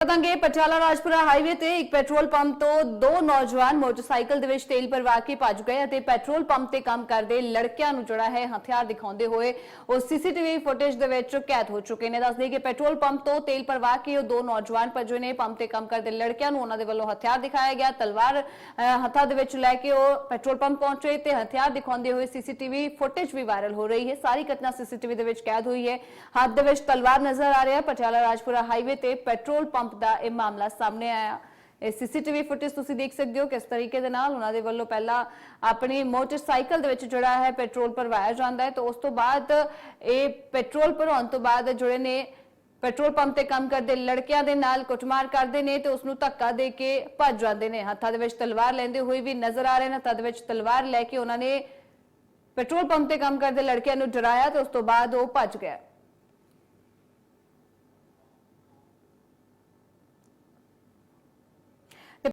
ਪਤੰਗੇ Patiala Rajpura highway ਤੇ ਇੱਕ petrol pump ਤੋਂ ਦੋ ਨੌਜਵਾਨ ਮੋਟਰਸਾਈਕਲ ਦੇ ਵਿੱਚ ਤੇਲ ਭਰਵਾ ਕੇ ਭੱਜ ਗਏ ਅਤੇ ਪੈਟਰੋਲ ਪੰਪ ਤੇ ਕੰਮ ਕਰਦੇ ਲੜਕਿਆਂ ਨੂੰ ਜਿਹੜਾ ਹੈ ਹਥਿਆਰ ਦਿਖਾਉਂਦੇ ਹੋਏ ਉਹ ਸੀਸੀਟੀਵੀ ਫੁਟੇਜ ਦੇ ਵਿੱਚ ਕੈਦ ਹੋ ਚੁੱਕੇ ਨੇ। ਦੱਸਦੇ ਕਿ ਪੈਟਰੋਲ ਪੰਪ ਤੋਂ ਤੇਲ ਭਰਵਾ ਕੇ ਉਹ ਦੋ ਨੌਜਵਾਨ ਭੱਜੇ ਨੇ। ਪੰਪ ਤੇ ਕੰਮ ਕਰਦੇ ਲੜਕਿਆਂ ਨੂੰ ਉਹਨਾਂ ਦੇ ਵੱਲੋਂ ਹਥਿਆਰ ਦਿਖਾਇਆ ਗਿਆ। ਤਲਵਾਰ ਹੱਥਾਂ ਦੇ ਵਿੱਚ ਲੈ ਕੇ ਉਹ ਪੈਟਰੋਲ ਪੰਪ ਪਹੁੰਚੇ ਤੇ ਹਥਿਆਰ ਦਿਖਾਉਂਦੇ ਹੋਏ ਸੀਸੀਟੀਵੀ ਫੁਟੇਜ ਵੀ ਵਾਇਰਲ ਹੋ ਰਹੀ ਹੈ। ਸਾਰੀ ਘਟਨਾ ਸੀਸੀਟੀਵੀ ਦੇ ਵਿੱਚ ਕੈਦ ਹੋਈ ਹੈ। ਹੱਥ ਦੇ ਵਿੱਚ ਤਲਵਾਰ ਨਜ਼ਰ ਆ ਰਿਹਾ। ਪਟਿਆਲਾ ਰਾਜਪੁਰਾ ਹਾਈਵੇ ਤੇ ਪੈਟਰੋਲ ਪੰਪ ਦਾ ਇਹ ਮਾਮਲਾ ਸਾਹਮਣੇ ਆਇਆ। ਇਹ ਸੀਸੀਟੀਵੀ ਫੁਟੇਜ ਤੁਸੀਂ ਦੇਖ ਸਕਦੇ ਹੋ ਕਿਸ ਤਰੀਕੇ ਦੇ ਨਾਲ ਉਹਨਾਂ ਦੇ ਵੱਲੋਂ ਪਹਿਲਾਂ ਆਪਣੀ ਮੋਟਰਸਾਈਕਲ ਦੇ ਵਿੱਚ ਜਿਹੜਾ ਹੈ, ਪੈਟਰੋਲ ਭਰਵਾਇਆ ਜਾਂਦਾ ਹੈ। ਤੇ ਉਸ ਤੋਂ ਬਾਅਦ ਇਹ ਪੈਟਰੋਲ ਭਰਾਉਣ ਤੋਂ ਬਾਅਦ ਜਿਹੜੇ ਨੇ, ਪੈਟਰੋਲ ਪੰਪ ਤੇ ਕੰਮ ਕਰਦੇ ਲੜਕਿਆਂ ਦੇ ਨਾਲ ਕੁੱਟਮਾਰ ਕਰਦੇ ਨੇ ਤੇ ਉਸ ਨੂੰ ਧੱਕਾ ਦੇ ਕੇ ਭੱਜ ਜਾਂਦੇ ਨੇ। ਹੱਥਾਂ ਦੇ ਵਿੱਚ ਤਲਵਾਰ ਲੈਂਦੇ ਹੋਏ ਵੀ ਨਜ਼ਰ ਆ ਰਹੇ ਨੇ, ਹੱਥਾਂ ਦੇ ਵਿੱਚ ਤਲਵਾਰ ਲੈ ਕੇ ਉਹਨਾਂ ਨੇ ਪੈਟਰੋਲ ਪੰਪ ਤੇ ਕੰਮ ਕਰਦੇ ਲੜਕਿਆਂ ਨੂੰ ਡਰਾਇਆ ਤੇ ਉਸ ਤੋਂ ਬਾਅਦ ਉਹ ਭੱਜ ਗਿਆ।